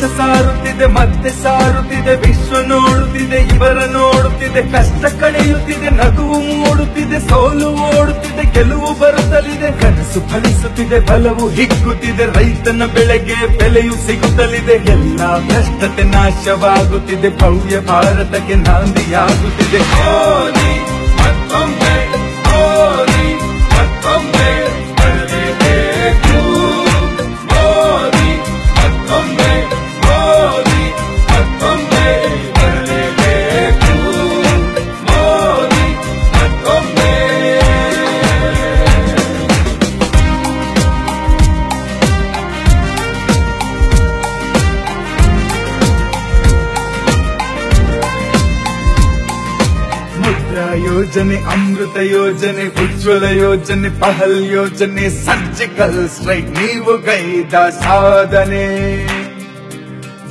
ದೇಶ ಸಾರುತ್ತಿದೆ, ಮತ್ತೆ ಸಾರುತ್ತಿದೆ, ವಿಶ್ವ ನೋಡುತ್ತಿದೆ, ಇವರ ನೋಡುತ್ತಿದೆ, ಕಷ್ಟ ಕಳೆಯುತ್ತಿದೆ, ನಗುವು ಮೂಡುತ್ತಿದೆ, ಸೋಲು ಓಡುತ್ತಿದೆ, ಗೆಲುವು ಬರುತ್ತಲಿದೆ, ಕನಸು ಫಲಿಸುತ್ತಿದೆ, ಬಲವು ಹಿಗ್ಗುತ್ತಿದೆ, ರೈತನ ಬೆಳೆಗೆ ಬೆಲೆಯು ಸಿಗುತ್ತಲಿದೆ, ಎಲ್ಲ ಭ್ರಷ್ಟತೆ ನಾಶವಾಗುತ್ತಿದೆ, ಭವ್ಯ ಭಾರತಕ್ಕೆ ನಾಂದಿಯಾಗುತ್ತಿದೆ. ಓ ಯೋಜನೆ, ಅಮೃತ ಯೋಜನೆ, ಉಜ್ವಲ ಯೋಜನೆ, ಪಹಲ್ ಯೋಜನೆ, ಸರ್ಜಿಕಲ್ ಸ್ಟ್ರೈಕ್, ನೀವು ಕೈದ ಸಾಧನೆ.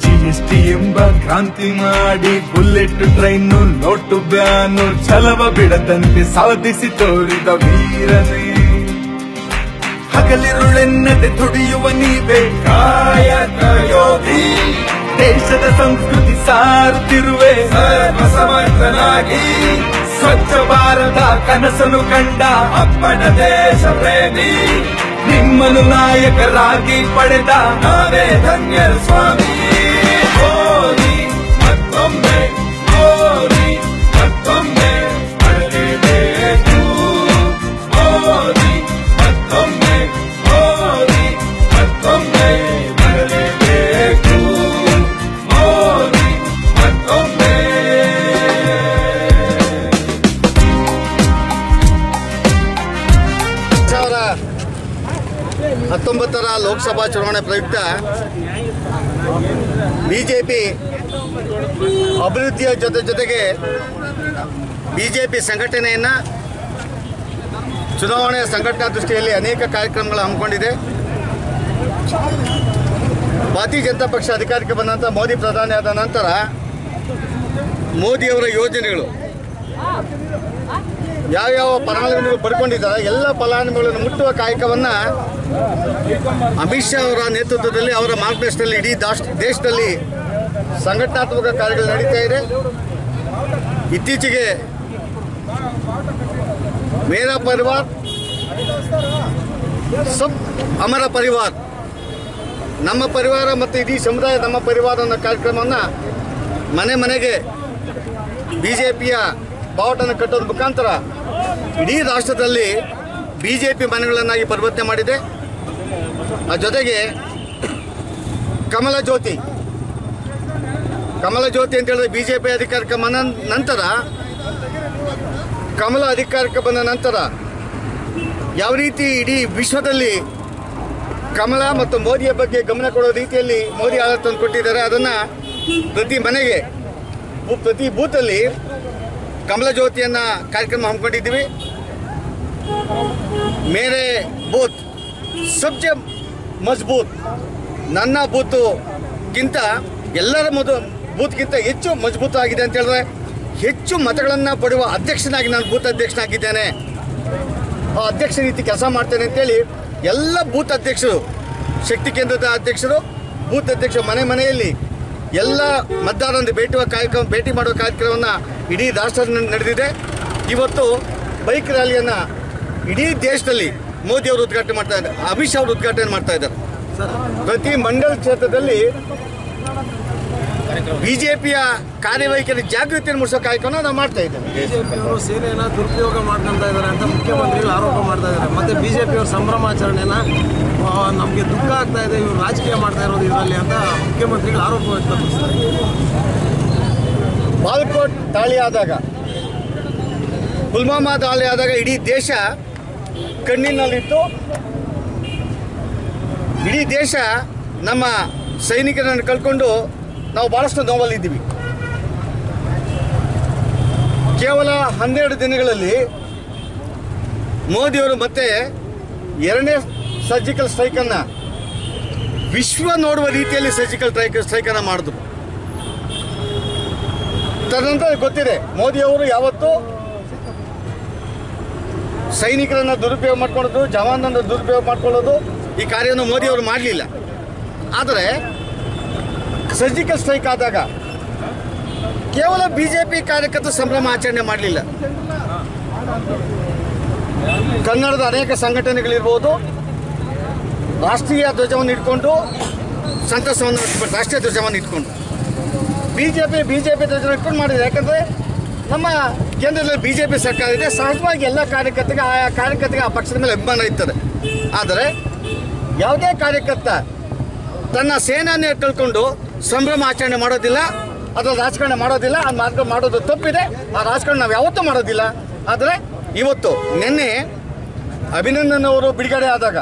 ಜಿಎಸ್ಟಿ ಎಂಬ ಕ್ರಾಂತಿ ಮಾಡಿ, ಬುಲೆಟ್ ಟ್ರೈನ್, ನೋಟು ಬ್ಯಾನು, ಛಲವ ಬಿಡದಂತೆ ಸಾಧಿಸಿ ತೋರಿದ ವೀರನೇ. ಹಗಲಿರುಳೆನ್ನದೆ ತುಡಿಯುವ ನೀವೇ ಕಾಯಕ ಯೋಧಿ. ದೇಶದ ಸಂಸ್ಕೃತಿ ಸಾರುತ್ತಿರುವೆ, ಸರ್ವಸಮರ್ಥನಾಗಿ. ಸ್ವಚ್ಛ ಭಾರತ ಕನಸನ್ನು ಕಂಡ ಅಪ್ಪನ ದೇಶ ಪ್ರೇಮಿ ನಿಮ್ಮನ್ನು ನಾಯಕರಾಗಿ ಪಡೆದ ನಾವೇ ಧನ್ಯರು ಸ್ವಾಮಿ ಹತ್ತೊಂಬತ್ತರ ಲೋಕಸಭಾ ಚುನಾವಣೆ ಪ್ರಯುಕ್ತ ಬಿಜೆಪಿ ಅಭಿವೃದ್ಧಿಯ ಜೊತೆ ಜೊತೆಗೆ ಬಿಜೆಪಿ ಸಂಘಟನೆಯನ್ನು ಚುನಾವಣೆಯ ಸಂಘಟನಾ ದೃಷ್ಟಿಯಲ್ಲಿ ಅನೇಕ ಕಾರ್ಯಕ್ರಮಗಳು ಹಮ್ಮಿಕೊಂಡಿದೆ. ಭಾರತೀಯ ಜನತಾ ಪಕ್ಷ ಅಧಿಕಾರಕ್ಕೆ ಬಂದಂಥ ಮೋದಿ ಪ್ರಧಾನಿ ಆದ ನಂತರ ಮೋದಿಯವರ ಯೋಜನೆಗಳು. ಯಾವ್ಯಾವ ಫಲಾನುಭವಿಗಳು ಪಡ್ಕೊಂಡಿದ್ದಾರೆ, ಎಲ್ಲ ಫಲಾನುಭವಿಗಳನ್ನು ಮುಟ್ಟುವ ಕಾಯಕವನ್ನು ಅಮಿತ್ ಶಾ ಅವರ ನೇತೃತ್ವದಲ್ಲಿ, ಅವರ ಮಾರ್ಗದರ್ಶನದಲ್ಲಿ ಇಡೀ ದಾಶ್, ದೇಶದಲ್ಲಿ ಸಂಘಟನಾತ್ಮಕ ಕಾರ್ಯಗಳು ನಡೀತಾ ಇದೆ. ಇತ್ತೀಚೆಗೆ ಮೇರ ಪರಿವಾರ್, ಸಬ್ ಅಮರ ಪರಿವಾರ್, ನಮ್ಮ ಪರಿವಾರ ಮತ್ತು ಇಡೀ ಸಮುದಾಯ ನಮ್ಮ ಪರಿವಾರ ಅನ್ನೋ ಕಾರ್ಯಕ್ರಮವನ್ನು ಮನೆ ಮನೆಗೆ ಬಿ ಜೆ ಪಿಯ ಬಾವುಟನ್ನು ಕಟ್ಟೋದ್ರ ಮುಖಾಂತರ ಇಡೀ ರಾಷ್ಟ್ರದಲ್ಲಿ ಬಿ ಜೆ ಪಿ ಮನೆಗಳನ್ನಾಗಿ ಪರಿವರ್ತನೆ ಮಾಡಿದೆ. ಆ ಜೊತೆಗೆ ಕಮಲ ಜ್ಯೋತಿ. ಕಮಲ ಜ್ಯೋತಿ ಅಂತ ಹೇಳಿದ್ರೆ ಬಿ ಜೆ ಪಿ ಅಧಿಕಾರಕ್ಕೆ ಬಂದ ನಂತರ, ಕಮಲ ಅಧಿಕಾರಕ್ಕೆ ಬಂದ ನಂತರ ಯಾವ ರೀತಿ ಇಡೀ ವಿಶ್ವದಲ್ಲಿ ಕಮಲ ಮತ್ತು ಮೋದಿಯ ಬಗ್ಗೆ ಗಮನ ಕೊಡೋ ರೀತಿಯಲ್ಲಿ ಮೋದಿ ಆಡಳಿತ ಕೊಟ್ಟಿದ್ದಾರೆ, ಅದನ್ನು ಪ್ರತಿ ಮನೆಗೆ, ಪ್ರತಿ ಬೂತಲ್ಲಿ ಕಮಲ ಜ್ಯೋತಿಯನ್ನು ಕಾರ್ಯಕ್ರಮ ಹಮ್ಮಿಕೊಂಡಿದ್ದೀವಿ. ಮೇರೆ ಬೂತ್, ಸಬ್ಜೆ ಮಜಬೂತ್, ನನ್ನ ಬೂತ್ಗಿಂತ ಎಲ್ಲರ ಮೊದಲು ಬೂತ್ಗಿಂತ ಹೆಚ್ಚು ಮಜಬೂತ್ ಆಗಿದೆ ಅಂತ ಹೇಳಿದ್ರೆ, ಹೆಚ್ಚು ಮತಗಳನ್ನು ಪಡೆಯುವ ಅಧ್ಯಕ್ಷನಾಗಿ ನಾನು ಬೂತ್ ಅಧ್ಯಕ್ಷನಾಗಿದ್ದೇನೆ. ಆ ಅಧ್ಯಕ್ಷ ರೀತಿ ಕೆಲಸ ಮಾಡ್ತೇನೆ ಅಂತೇಳಿ ಎಲ್ಲ ಬೂತ್ ಅಧ್ಯಕ್ಷರು, ಶಕ್ತಿ ಕೇಂದ್ರದ ಅಧ್ಯಕ್ಷರು, ಬೂತ್ ಅಧ್ಯಕ್ಷರು ಮನೆ ಮನೆಯಲ್ಲಿ ಎಲ್ಲ ಮತದಾರರನ್ನು ಭೇಟಿ ಕಾರ್ಯಕ್ರಮ, ಭೇಟಿ ಮಾಡುವ ಕಾರ್ಯಕ್ರಮವನ್ನು ಇಡೀ ರಾಷ್ಟ್ರದಲ್ಲಿ ನಡೆದಿದೆ. ಇವತ್ತು ಬೈಕ್ ರ್ಯಾಲಿಯನ್ನು ಇಡೀ ದೇಶದಲ್ಲಿ ಮೋದಿ ಅವರು ಉದ್ಘಾಟನೆ ಮಾಡ್ತಾ ಇದ್ದಾರೆ. ಅಮಿತ್ ಅವರು ಉದ್ಘಾಟನೆ ಮಾಡ್ತಾ ಇದ್ದಾರೆ. ಪ್ರತಿ ಮಂಡಲ ಕ್ಷೇತ್ರದಲ್ಲಿ ಬಿಜೆಪಿಯ ಕಾರ್ಯವೈಖರಿ ಜಾಗೃತಿಯನ್ನು ಮೂಡಿಸೋ ಕಾರ್ಯಕ್ರಮ ನಾವು ಮಾಡ್ತಾ ಇದ್ದೇವೆ. ಸೇನೆಯನ್ನು ದುರುಪಯೋಗ ಮಾಡ್ಕೊಂತ ಇದ್ದಾರೆ ಅಂತ ಮುಖ್ಯಮಂತ್ರಿಗಳು ಆರೋಪ ಮಾಡ್ತಾ ಇದ್ದಾರೆ. ಮತ್ತೆ ಬಿಜೆಪಿಯವ್ರ ಸಂಭ್ರಮಾಚರಣೆನ ನಮ್ಗೆ ದುಃಖ ಆಗ್ತಾ ಇದೆ, ಇವರು ರಾಜಕೀಯ ಮಾಡ್ತಾ ಇರೋದು ಇದರಲ್ಲಿ ಅಂತ ಮುಖ್ಯಮಂತ್ರಿಗಳು ಆರೋಪ ವ್ಯಕ್ತಪಡಿಸ್ತಾರೆ ಬಾಲ್ಕೋಟ್ ದಾಳಿ ಆದಾಗ ಪುಲ್ವಾಮಾ ದಾಳಿ ಆದಾಗ ಇಡೀ ದೇಶ ಕಣ್ಣಿನಲ್ಲಿತ್ತು. ಇಡೀ ದೇಶ ನಮ್ಮ ಸೈನಿಕರನ್ನು ಕಳ್ಕೊಂಡು ನಾವು ಭಾಳಷ್ಟು ನೋವಲ್ಲಿದ್ದೀವಿ. ಕೇವಲ ಹನ್ನೆರಡು ದಿನಗಳಲ್ಲಿ ಮೋದಿಯವರು ಮತ್ತೆ ಎರಡನೇ ಸರ್ಜಿಕಲ್ ಸ್ಟ್ರೈಕನ್ನು ವಿಶ್ವ ನೋಡುವ ರೀತಿಯಲ್ಲಿ ಸರ್ಜಿಕಲ್ ಸ್ಟ್ರೈಕ್ ಸ್ಟ್ರೈಕನ್ನು ಮಾಡಿದ್ರು. ತದನಂತರ ಗೊತ್ತಿದೆ ಮೋದಿಯವರು ಯಾವತ್ತು ಸೈನಿಕರನ್ನ ದುರುಪಯೋಗ ಮಾಡ್ಕೊಳ್ಳೋದು ಜವಾನನ್ನು ದುರುಪಯೋಗ ಮಾಡ್ಕೊಳ್ಳೋದು ಈ ಕಾರ್ಯವನ್ನು ಮೋದಿಯವರು ಮಾಡಲಿಲ್ಲ. ಆದರೆ ಸರ್ಜಿಕಲ್ ಸ್ಟ್ರೈಕ್ ಆದಾಗ ಕೇವಲ ಬಿ ಜೆ ಕಾರ್ಯಕರ್ತರು ಸಂಭ್ರಮ ಆಚರಣೆ ಮಾಡಲಿಲ್ಲ. ಕನ್ನಡದ ಅನೇಕ ಸಂಘಟನೆಗಳಿರ್ಬೋದು, ರಾಷ್ಟ್ರೀಯ ಧ್ವಜವನ್ನು ಇಟ್ಕೊಂಡು ಸಂತಸವನ್ನು ರಾಷ್ಟ್ರೀಯ ಧ್ವಜವನ್ನು ಇಟ್ಕೊಂಡು. B J P B J ಮಾಡಿದೆ ಯಾಕಂದರೆ ನಮ್ಮ ಕೇಂದ್ರದಲ್ಲಿ ಬಿ ಜೆ ಪಿ ಸರ್ಕಾರ ಇದೆ. ಸಹಜವಾಗಿ ಎಲ್ಲ ಕಾರ್ಯಕರ್ತರಿಗೆ ಆಯಾ ಕಾರ್ಯಕರ್ತರಿಗೆ ಆ ಪಕ್ಷದ ಮೇಲೆ ಅಭಿಮಾನ ಇರ್ತದೆ. ಆದರೆ ಯಾವುದೇ ಕಾರ್ಯಕರ್ತ ತನ್ನ ಸೇನೆಯನ್ನೇ ಕಳ್ಕೊಂಡು ಸಂಭ್ರಮ ಆಚರಣೆ ಮಾಡೋದಿಲ್ಲ, ಅಥವಾ ರಾಜಕಾರಣ ಮಾಡೋದಿಲ್ಲ, ಆ ಮಾರ್ಗ ಮಾಡೋದು ತಪ್ಪಿದೆ. ಆ ರಾಜಕಾರಣ ನಾವು ಯಾವತ್ತೂ ಮಾಡೋದಿಲ್ಲ. ಆದರೆ ಇವತ್ತು ನಿನ್ನೆ ಅಭಿನಂದನ್ ಅವರು ಬಿಡುಗಡೆ ಆದಾಗ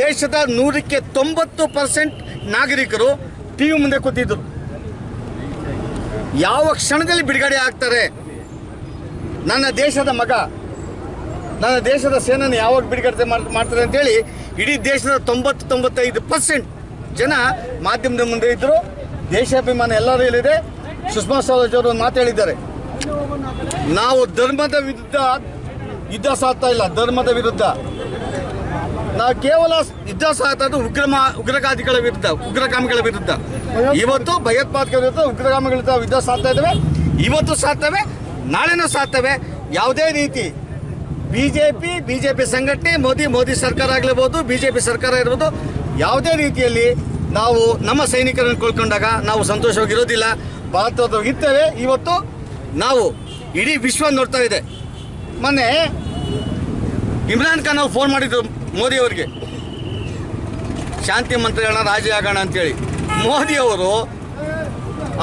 ದೇಶದ ನೂರಕ್ಕೆ ತೊಂಬತ್ತು ಪರ್ಸೆಂಟ್ ನಾಗರಿಕರು ಟಿ ಮುಂದೆ ಕೂತಿದ್ರು. ಯಾವ ಕ್ಷಣದಲ್ಲಿ ಬಿಡುಗಡೆ ಆಗ್ತಾರೆ? ನನ್ನ ದೇಶದ ಮಗ, ನನ್ನ ದೇಶದ ಸೇನೆಯನ್ನು ಯಾವಾಗ ಬಿಡುಗಡೆ ಮಾಡ್ತಾರೆ ಅಂತೇಳಿ ಇಡೀ ದೇಶದ ತೊಂಬತ್ತು, ತೊಂಬತ್ತೈದು ಪರ್ಸೆಂಟ್ ಜನ ಮಾಧ್ಯಮದ ಮುಂದೆ ಇದ್ದರು ದೇಶಾಭಿಮಾನ ಎಲ್ಲರೂ ಇಲ್ಲಿದೆ. ಸುಷ್ಮಾ ಸ್ವರಾಜ್ ಅವರು ಮಾತು ಹೇಳಿದ್ದಾರೆ. ನಾವು ಧರ್ಮದ ವಿರುದ್ಧ ಯುದ್ಧ ಸಾಧ್ತಾ ಇಲ್ಲ. ಧರ್ಮದ ವಿರುದ್ಧ. ನಾವು ಕೇವಲ ಯುದ್ಧ ಸಾಕೋದು ಉಗ್ರಮ, ಉಗ್ರಗಾದಿಗಳ ವಿರುದ್ಧ, ಉಗ್ರಗಾಮಿಗಳ ವಿರುದ್ಧ. ಇವತ್ತು ಭಯೋತ್ಪಾದಕರ ವಿರುದ್ಧ, ಉಗ್ರಗಾಮಿಗಳ ವಿರುದ್ಧ ಯುದ್ಧ ಸಾಧ್ತಾ ಇದ್ದಾವೆ. ಇವತ್ತು ಸಾಧ್ತವೆ ನಾಳೆನೂ ಸಾಧ್ತವೆ ಯಾವುದೇ ರೀತಿ ಬಿ ಜೆ ಪಿ ಸಂಘಟನೆ, ಮೋದಿ ಮೋದಿ ಸರ್ಕಾರ ಆಗಿರ್ಬೋದು ಬಿ ಜೆ ಪಿ ಸರ್ಕಾರ ಇರ್ಬೋದು ಯಾವುದೇ ರೀತಿಯಲ್ಲಿ ನಾವು ನಮ್ಮ ಸೈನಿಕರನ್ನು ಕಳ್ಕೊಂಡಾಗ ನಾವು ಸಂತೋಷವಾಗಿರೋದಿಲ್ಲ ಭಾರತದ ಇರ್ತೇವೆ ಇವತ್ತು ನಾವು ಇಡೀ ವಿಶ್ವ ನೋಡ್ತಾ ಇದೆ. ಮೊನ್ನೆ ಇಮ್ರಾನ್ ಖಾನ್ ಅವ್ರು ಫೋನ್ ಮಾಡಿದ್ರು. ಮೋದಿ ಅವರಿಗೆ. ಶಾಂತಿ ಮಂತ್ರಿಗಳನ್ನ ರಾಜಿ ಆಗೋಣ ಅಂತೇಳಿ. ಮೋದಿ ಅವರು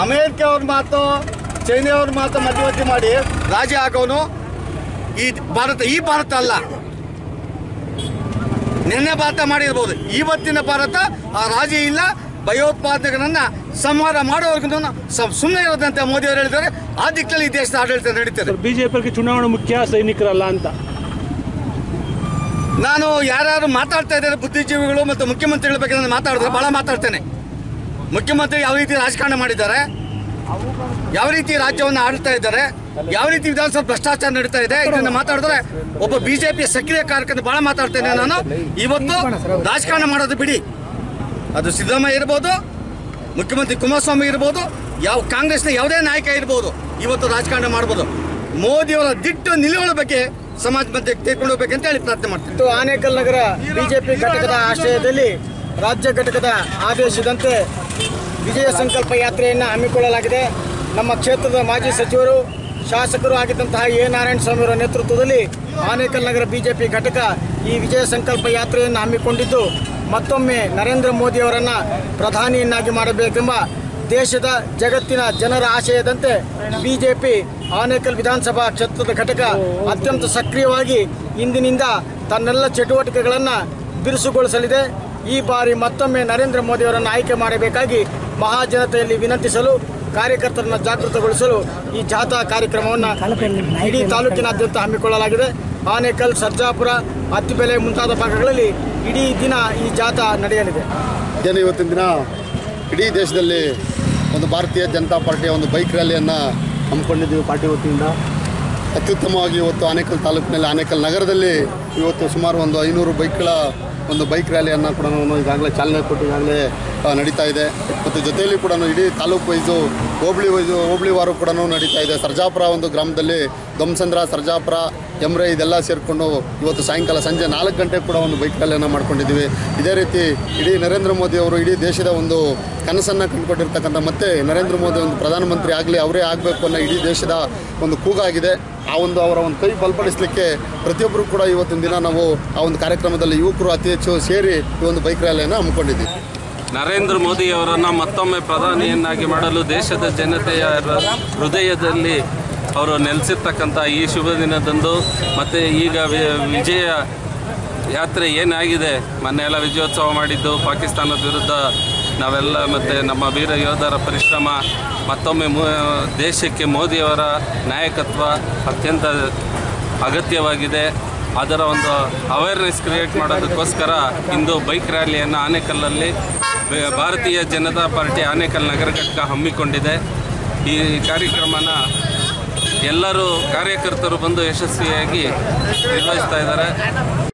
ಅಮೇರಿಕ ಅವ್ರ ಮಾತು, ಚೈನಾ ಅವ್ರ ಮಾತು ಮಧ್ಯವರ್ತಿ ಮಾಡಿ ರಾಜಿ ಆಗೋನು ಈ ಭಾರತ ಈ ಭಾರತ ಅಲ್ಲ. ನಿನ್ನೆ ಭಾರತ ಮಾಡಿರ್ಬೋದು. ಇವತ್ತಿನ ಭಾರತ ಆ ರಾಜಿ ಇಲ್ಲ. ಭಯೋತ್ಪಾದಕರನ್ನ ಸಂಹಾರ ಮಾಡೋವರೆಗೂ ಸುಮ್ಮನೆ ಇರೋದಂತೆ ಮೋದಿ ಅವರು ಹೇಳಿದ್ದಾರೆ. ಆ ದಿಕ್ಕಲ್ಲಿ ಈ ದೇಶದ ಆಡಳಿತ ನಡೀತದೆ. ಬಿಜೆಪಿ ಚುನಾವಣೆ ಮುಖ್ಯ, ಸೈನಿಕರಲ್ಲ ಅಂತ. ನಾನು ಯಾರ್ಯಾರು ಮಾತಾಡ್ತಾ ಇದ್ದಾರೆ ಬುದ್ಧಿಜೀವಿಗಳು ಮತ್ತು ಮುಖ್ಯಮಂತ್ರಿಗಳ ಬಗ್ಗೆ ನಾನು ಮಾತಾಡಿದ್ರೆ ಭಾಳ ಮಾತಾಡ್ತೇನೆ. ಮುಖ್ಯಮಂತ್ರಿ ಯಾವ ರೀತಿ ರಾಜಕಾರಣ ಮಾಡಿದ್ದಾರೆ, ಯಾವ ರೀತಿ ರಾಜ್ಯವನ್ನು ಆಳ್ತಾ ಇದ್ದಾರೆ, ಯಾವ ರೀತಿ ವಿಧಾನಸಭೆ ಭ್ರಷ್ಟಾಚಾರ ನಡೀತಾ ಇದೆ, ಇದನ್ನು ಮಾತಾಡಿದ್ರೆ ಒಬ್ಬ ಬಿಜೆಪಿಯ ಸಕ್ರಿಯ ಕಾರ್ಯಕರ್ತ ಭಾಳ ಮಾತಾಡ್ತೇನೆ ನಾನು. ಇವತ್ತು ರಾಜಕಾರಣ ಮಾಡೋದು ಬಿಡಿ. ಅದು ಸಿದ್ದರಾಮಯ್ಯ ಇರ್ಬೋದು, ಮುಖ್ಯಮಂತ್ರಿ ಕುಮಾರಸ್ವಾಮಿ ಇರ್ಬೋದು, ಯಾವ ಕಾಂಗ್ರೆಸ್ನ ಯಾವುದೇ ನಾಯಕ ಇರ್ಬೋದು, ಇವತ್ತು ರಾಜಕಾರಣ ಮಾಡ್ಬೋದು. ಮೋದಿಯವರ ದಿಟ್ಟು ನಿಲುವಳ ಬಗ್ಗೆ ಸಮಾಜ ಮಧ್ಯೆ ತೀರ್ಕೊಂಡು ಹೋಗ್ಬೇಕಂತ ಹೇಳಿ ಪ್ರಾರ್ಥನೆ ಮಾಡ್ತೀನಿ. ಆನೇಕಲ್ ನಗರ ಬಿಜೆಪಿ ಘಟಕದ ಆಶ್ರಯದಲ್ಲಿ ರಾಜ್ಯ ಘಟಕದ ಆದೇಶದಂತೆ ವಿಜಯ ಸಂಕಲ್ಪ ಯಾತ್ರೆಯನ್ನು ಹಮ್ಮಿಕೊಳ್ಳಲಾಗಿದೆ. ನಮ್ಮ ಕ್ಷೇತ್ರದ ಮಾಜಿ ಸಚಿವರು, ಶಾಸಕರು ಆಗಿದ್ದಂತಹ ಎ. ನಾರಾಯಣ ಸ್ವಾಮಿಯವರ ನೇತೃತ್ವದಲ್ಲಿ ಆನೇಕಲ್ ನಗರ ಬಿಜೆಪಿ ಘಟಕ ಈ ವಿಜಯ ಸಂಕಲ್ಪ ಯಾತ್ರೆಯನ್ನು ಹಮ್ಮಿಕೊಂಡಿದ್ದು. ಮತ್ತೊಮ್ಮೆ ನರೇಂದ್ರ ಮೋದಿಯವರನ್ನು ಪ್ರಧಾನಿಯನ್ನಾಗಿ ಮಾಡಬೇಕೆಂಬ ದೇಶದ ಜಗತ್ತಿನ ಜನರ ಆಶಯದಂತೆ ಬಿಜೆಪಿ ಆನೇಕಲ್ ವಿಧಾನಸಭಾ ಕ್ಷೇತ್ರದ ಘಟಕ ಅತ್ಯಂತ ಸಕ್ರಿಯವಾಗಿ ಇಂದಿನಿಂದ ತನ್ನೆಲ್ಲ ಚಟುವಟಿಕೆಗಳನ್ನು ಬಿರುಸುಗೊಳಿಸಲಿದೆ. ಈ ಬಾರಿ ಮತ್ತೊಮ್ಮೆ ನರೇಂದ್ರ ಮೋದಿಯವರನ್ನು ಆಯ್ಕೆ ಮಾಡಬೇಕಾಗಿ ಮಹಾಜನತೆಯಲ್ಲಿ ವಿನಂತಿಸಲು, ಕಾರ್ಯಕರ್ತರನ್ನು ಜಾಗೃತಗೊಳಿಸಲು ಈ ಜಾಥಾ ಕಾರ್ಯಕ್ರಮವನ್ನು ಇಡೀ ತಾಲೂಕಿನಾದ್ಯಂತ ಹಮ್ಮಿಕೊಳ್ಳಲಾಗಿದೆ. ಆನೇಕಲ್, ಸರ್ಜಾಪುರ, ಅತ್ತಿಬೆಲೆ ಮುಂತಾದ ಭಾಗಗಳಲ್ಲಿ ಇಡೀ ದಿನ ಈ ಜಾಥಾ ನಡೆಯಲಿದೆ. ಇವತ್ತಿನ ದಿನ? ಇಡೀ ದೇಶದಲ್ಲಿ ಒಂದು ಭಾರತೀಯ ಜನತಾ ಪಾರ್ಟಿಯ ಒಂದು ಬೈಕ್ ರ್ಯಾಲಿಯನ್ನು ಹಮ್ಮಿಕೊಂಡಿದ್ದೀವಿ ಪಾರ್ಟಿ ವತಿಯಿಂದ. ಅತ್ಯುತ್ತಮವಾಗಿ ಇವತ್ತು ಆನೇಕಲ್ ತಾಲೂಕಿನಲ್ಲಿ, ಆನೇಕಲ್ ನಗರದಲ್ಲಿ ಇವತ್ತು ಸುಮಾರು ಒಂದು ಐನೂರು ಬೈಕ್ಗಳ ಒಂದು ಬೈಕ್ ರ್ಯಾಲಿಯನ್ನು ಕೂಡ ಈಗಾಗಲೇ ಚಾಲನೆ ಕೊಟ್ಟು ಈಗಾಗಲೇ ನಡೀತಾ ಇದೆ. ಮತ್ತು ಜೊತೆಯಲ್ಲಿ ಕೂಡ ಇಡೀ ತಾಲೂಕು ವೈಸು, ಹೋಬಳಿ ವೈಸು, ಹೋಬಳಿ ವಾರು ಕೂಡ ನಡೀತಾ ಇದೆ. ಸರ್ಜಾಪುರ ಒಂದು ಗ್ರಾಮದಲ್ಲಿ ದೊಮ್ಸಂದ್ರ ಸರ್ಜಾಪುರ, ಎಮ್ರೆ ಇದೆಲ್ಲ ಸೇರಿಕೊಂಡು ಇವತ್ತು ಸಾಯಂಕಾಲ ಸಂಜೆ ನಾಲ್ಕು ಗಂಟೆಗೆ ಕೂಡ ಒಂದು ಬೈಕ್ ರ್ಯಾಲಿಯನ್ನು ಮಾಡ್ಕೊಂಡಿದ್ದೀವಿ. ಇದೇ ರೀತಿ ಇಡೀ ನರೇಂದ್ರ ಮೋದಿ ಅವರು ಇಡೀ ದೇಶದ ಒಂದು ಕನಸನ್ನು ಕಂಡುಕೊಂಡಿರ್ತಕ್ಕಂಥ ಮತ್ತೆ ನರೇಂದ್ರ ಮೋದಿ ಒಂದು ಪ್ರಧಾನಮಂತ್ರಿ ಆಗಲಿ ಅವರೇ ಆಗಬೇಕು ಅನ್ನೋ ಇಡೀ ದೇಶದ ಒಂದು ಕೂಗಾಗಿದೆ. ಆ ಒಂದು ಅವರ ಒಂದು ಕೈ ಬಲಪಡಿಸಲಿಕ್ಕೆ ಪ್ರತಿಯೊಬ್ಬರು ಕೂಡ ಇವತ್ತಿನ ದಿನ ನಾವು ಆ ಒಂದು ಕಾರ್ಯಕ್ರಮದಲ್ಲಿ ಯುವಕರು ಅತಿ ಹೆಚ್ಚು ಸೇರಿ ಈ ಒಂದು ಬೈಕ್ ರ್ಯಾಲಿಯನ್ನು ಹಮ್ಮಿಕೊಂಡಿದ್ದೀವಿ. ನರೇಂದ್ರ ಮೋದಿಯವರನ್ನು ಮತ್ತೊಮ್ಮೆ ಪ್ರಧಾನಿಯನ್ನಾಗಿ ಮಾಡಲು ದೇಶದ ಜನತೆಯ ಹೃದಯದಲ್ಲಿ ಅವರು ನೆಲೆಸಿರ್ತಕ್ಕಂಥ ಈ ಶುಭ ದಿನದಂದು ಮತ್ತು ಈಗ ವಿಜಯ ಯಾತ್ರೆ ಏನಾಗಿದೆ? ಮೊನ್ನೆ ಎಲ್ಲ ವಿಜಯೋತ್ಸವ ಮಾಡಿದ್ದು, ಪಾಕಿಸ್ತಾನದ ವಿರುದ್ಧ ನಾವೆಲ್ಲ ಮತ್ತು ನಮ್ಮ ವೀರ ಯೋಧರ ಪರಿಶ್ರಮ, ಮತ್ತೊಮ್ಮೆ ದೇಶಕ್ಕೆ ಮೋದಿಯವರ ನಾಯಕತ್ವ ಅತ್ಯಂತ ಅಗತ್ಯವಾಗಿದೆ. ಅದರ ಒಂದು ಅವೇರ್ನೆಸ್ ಕ್ರಿಯೇಟ್ ಮಾಡೋದಕ್ಕೋಸ್ಕರ ಇಂದು ಬೈಕ್ ರ್ಯಾಲಿಯನ್ನು ಆನೇಕಲ್ಲಲ್ಲಿ ಭಾರತೀಯ ಜನತಾ ಪಾರ್ಟಿ ಆನೇಕಲ್ ನಗರ ಘಟಕ ಹಮ್ಮಿಕೊಂಡಿದೆ. ಈ ಕಾರ್ಯಕ್ರಮನ ಎಲ್ಲರೂ ಕಾರ್ಯಕರ್ತರು ಬಂದು ಯಶಸ್ವಿಯಾಗಿ ನಿರ್ವಹಿಸ್ತಾ ಇದ್ದಾರೆ.